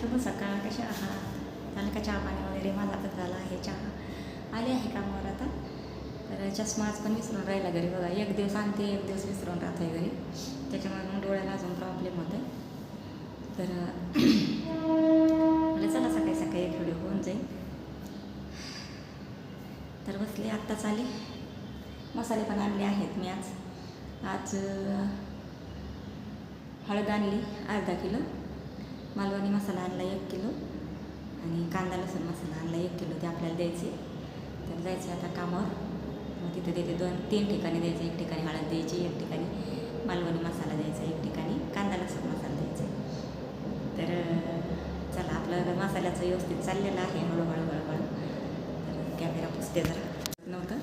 शुभ सकाळ कशा आहात? झालं का चहा पाणी वगैरे? माझा तर झाला आहे चहा. आले आहे कामावर आता? तर चष्मा आज पण विसरून राहिला घरी बघा. एक दिवस आणते एक दिवस विसरून राहतो आहे घरी. त्याच्यामुळे मग डोळ्याला अजून प्रॉब्लेम होत आहे तर म्हणजे चला सकाळी सकाळी एक व्हिडिओ होऊन जाईल. तर बसले आत्ताच आले. मसाले पण आणले आहेत मी आज. आज हळद आणली अर्धा किलो. मालवणी मसाला आणला एक किलो. आणि कांदा लसूण मसाला आणला एक किलो. ते आपल्याला द्यायचे. तर जायचे आता कामावर. मग तिथे तिथे दोन तीन ठिकाणी द्यायचे. एक ठिकाणी हळद द्यायची एक ठिकाणी मालवणी मसाला द्यायचा एक ठिकाणी कांदा लसूण मसाला द्यायचा. तर चला आपलं मसाल्याचं व्यवस्थित चाललेलं आहे. हळूहळू हळूहळू. तर कॅमेरा पुसते जरा. नव्हतं.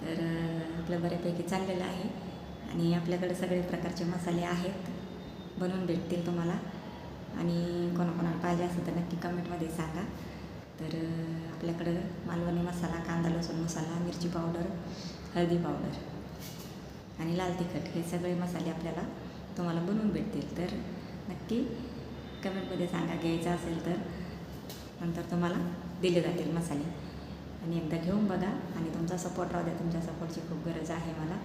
तर आपलं बऱ्यापैकी चाललेलं आहे. आणि आपल्याकडे सगळे प्रकारचे मसाले आहेत. बनवून भेटतील तुम्हाला. आणि कोणाकोणाला पाहिजे असेल तर नक्की कमेंटमध्ये सांगा. तर आपल्याकडं मालवणी मसाला कांदा लसूण मसाला मिरची पावडर हळदी पावडर आणि लाल तिखट हे सगळे मसाले आपल्याला तुम्हाला बनवून भेटतील. तर नक्की कमेंटमध्ये सांगा घ्यायचं असेल तर. नंतर तुम्हाला दिले जातील मसाले. आणि एकदा घेऊन बघा आणि तुमचा सपोर्ट राहू द्या. तुमच्या सपोर्टची खूप गरज आहे मला.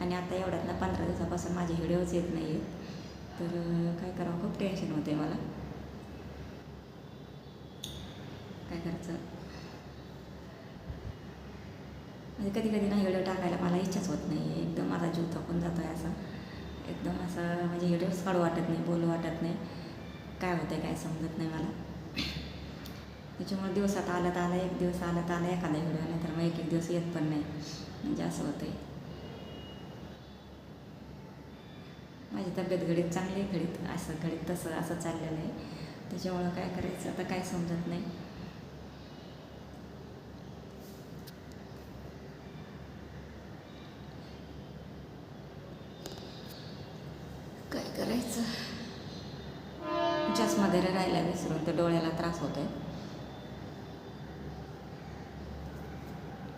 आणि आता एवढ्यातनं पंधरा दिवसापासून माझे व्हिडिओज येत नाही आहेत तर काय करावं? खूप टेन्शन होते मला. काय करायचं? म्हणजे कधी कधी ना व्हिडिओ टाकायला मला इच्छाच होत नाही एकदम माझा जीव थकून जातो आहे असा. एकदम असं म्हणजे व्हिडिओच काढू वाटत नाही बोलू वाटत नाही. काय होतं काय समजत नाही मला. त्याच्यामुळे दिवसात आलं तर आला एक दिवस आला तर आला एखादा व्हिडिओ नाही तर मग एक एक दिवस येत पण नाही. म्हणजे असं होतं आहे माझी तब्येत घडीत चांगली आहे घडीत असं घडीत तसं असं चाललेलं आहे. त्याच्यामुळं काय करायचं आता काय समजत नाही. काय करायचं? चष्मा घरी राहिला विसरून तर डोळ्याला त्रास होत आहे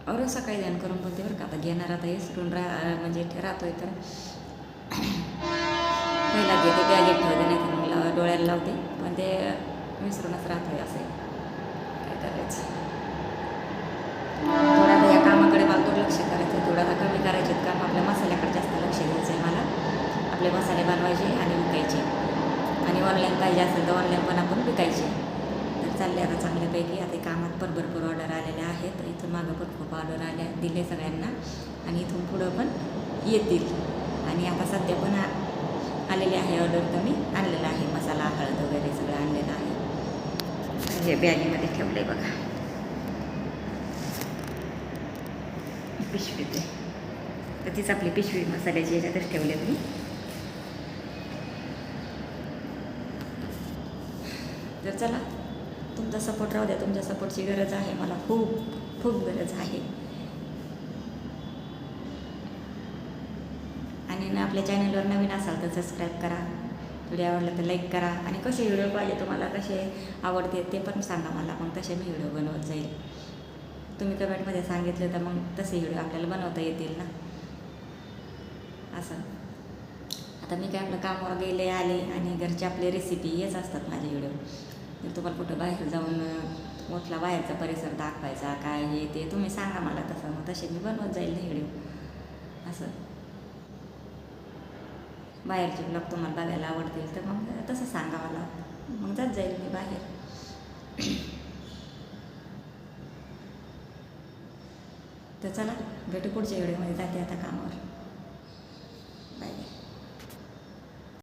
और सकाळी ध्यान करून बोलते बरं का. आता घेणार आता विसरून रा म्हणजे राहतोय तर. पहिला घेते गॅजेट ठेवते नाही तर मग डोळ्याला लावते. पण ते विसरूनच राहतोय असे काय करायचं? थोडा या कामाकडे मला दुर्लक्ष करायचं थोडासा कमी करायचे काम आपल्या मसाल्याकडे जास्त लक्ष द्यायचं आहे मला. आपले मसाले बनवायचे आणि विकायचे. आणि ऑनलाईन पाहिजे असेल तर ऑनलाईन पण आपण विकायचे. तर चालले आता चांगल्यापैकी. आता कामात पण भरपूर ऑर्डर आलेल्या आहेत. इथून मागं पण खूप ऑर्डर आल्या दिले सगळ्यांना. आणि इथून पुढं पण येतील. आणि आता सध्या पण आलेली आहे ऑर्डर तर मी. आणलेलं आहे. मसाला हळद वगैरे सगळं आणलेलं आहे. हे बॅगीमध्ये ठेवलं आहे बघा. पिशवीत ते. तर तीच आपली पिशवी मसाल्याची याच्यातच ठेवले मी. तर चला तुमचा सपोर्ट राहू द्या. तुमच्या सपोर्टची गरज आहे. मला खूप खूप गरज आहे आणि ना आपल्या चॅनलवर नवीन असाल तर सबस्क्राईब करा. व्हिडिओ आवडला तर लाईक करा. आणि कसे व्हिडिओ पाहिजे तुम्हाला कसे आवडते ते पण सांगा मला. मग तसे मी व्हिडिओ बनवत जाईल. तुम्ही कमेंटमध्ये सांगितलं तर मग तसे व्हिडिओ आपल्याला बनवता येतील ना. असं. आता मी काय आपलं कामावर गेले आले आणि घरचे आपले रेसिपी हेच असतात माझे व्हिडिओ तर तुम्हाला कुठं बाहेर जाऊन मोठला बाहेरचा परिसर दाखवायचा काय हे ते तुम्ही सांगा मला तसं. मग तसे मी बनवत जाईल ना व्हिडिओ असं. बाहेरचे ब्लॉग तुम्हाला बघायला आवडतील तर मग तसं सांगा मला मग जात जाईल मी बाहेर. तर चला भेटू पुढच्या व्हिडिओमध्ये जाते आता कामावर.